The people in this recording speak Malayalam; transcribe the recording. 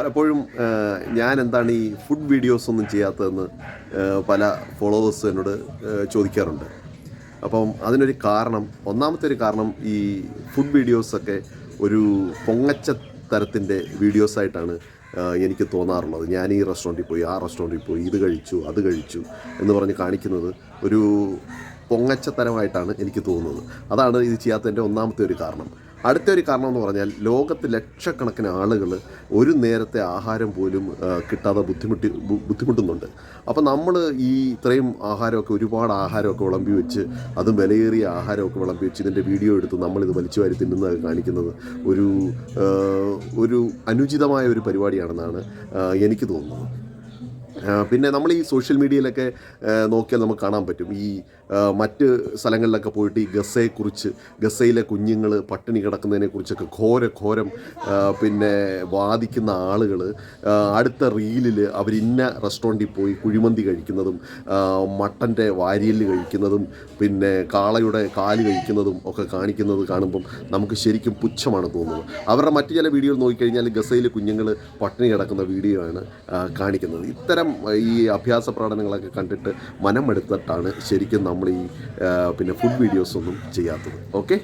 പലപ്പോഴും ഞാൻ എന്താണ് ഈ ഫുഡ് വീഡിയോസ് ഒന്നും ചെയ്യാത്തതെന്ന് പല ഫോളോവേഴ്സ് എന്നോട് ചോദിക്കാറുണ്ട്. അപ്പം അതിനൊരു കാരണം ഒന്നാമത്തെ ഒരു കാരണം ഈ ഫുഡ് വീഡിയോസൊക്കെ ഒരു പൊങ്ങച്ച തരത്തിന്റെ വീഡിയോസായിട്ടാണ് എനിക്ക് തോന്നാറുള്ളത്. ഞാൻ ഈ റെസ്റ്റോറന്റിൽ പോയി ആ റെസ്റ്റോറന്റിൽ പോയി ഇത് കഴിച്ചു അത് കഴിച്ചു എന്ന് പറഞ്ഞ് കാണിക്കുന്നത് ഒരു പൊങ്ങച്ചത്തരമായിട്ടാണ് എനിക്ക് തോന്നുന്നത്. അതാണ് ഇത് ചെയ്യാത്തതിന്റെ ഒന്നാമത്തെ ഒരു കാരണം. അടുത്ത ഒരു കാരണം എന്ന് പറഞ്ഞാൽ ലോകത്ത് ലക്ഷക്കണക്കിന് ആളുകൾ ഒരു നേരത്തെ ആഹാരം പോലും കിട്ടാതെ ബുദ്ധിമുട്ടി ബുദ്ധിമുട്ടുന്നുണ്ട്. അപ്പോൾ നമ്മൾ ഈ ഇത്രയും ആഹാരമൊക്കെ ഒരുപാട് ആഹാരമൊക്കെ വിളമ്പി വെച്ച് അതും വിലയേറിയ ആഹാരമൊക്കെ വിളമ്പി വെച്ച് ഇതിന്റെ വീഡിയോ എടുത്ത് നമ്മളിത് വലിച്ചു വാരി തിന്നുന്നത് കാണിക്കുന്നത് ഒരു ഒരു അനുചിതമായ ഒരു പരിപാടിയാണെന്നാണ് എനിക്ക് തോന്നുന്നത്. പിന്നെ നമ്മൾ ഈ സോഷ്യൽ മീഡിയയിലൊക്കെ നോക്കിയാൽ നമുക്ക് കാണാൻ പറ്റും. ഈ മറ്റ് സ്ഥലങ്ങളിലൊക്കെ പോയിട്ട് ഈ ഗസയെക്കുറിച്ച് ഗസയിലെ കുഞ്ഞുങ്ങൾ പട്ടിണി കിടക്കുന്നതിനെക്കുറിച്ചൊക്കെ ഘോര ഘോരം പിന്നെ വാദിക്കുന്ന ആളുകൾ അടുത്ത റീലിൽ അവരിന്ന റെസ്റ്റോറന്റിൽ പോയി കുഴിമന്തി കഴിക്കുന്നതും മട്ടന്റെ വാരിയൽ കഴിക്കുന്നതും പിന്നെ കാളയുടെ കാൽ കഴിക്കുന്നതും ഒക്കെ കാണിക്കുന്നത് കാണുമ്പം നമുക്ക് ശരിക്കും പുച്ഛമാണ് തോന്നുന്നത്. അവരുടെ മറ്റു ചില വീഡിയോ നോക്കിക്കഴിഞ്ഞാൽ ഗസയിൽ കുഞ്ഞുങ്ങൾ പട്ടിണി കിടക്കുന്ന വീഡിയോ ആണ് കാണിക്കുന്നത്. ഇത്തരം ആ, ഈ അഭ്യാസ പ്രകടനങ്ങളൊക്കെ കണ്ടിട്ട് മനം എടുത്തിട്ടാണ് ശരിക്കും നമ്മൾ ഈ പിന്നെ ഫുഡ് വീഡിയോസ് ഒന്നും ചെയ്യാത്തത്. ഓക്കെ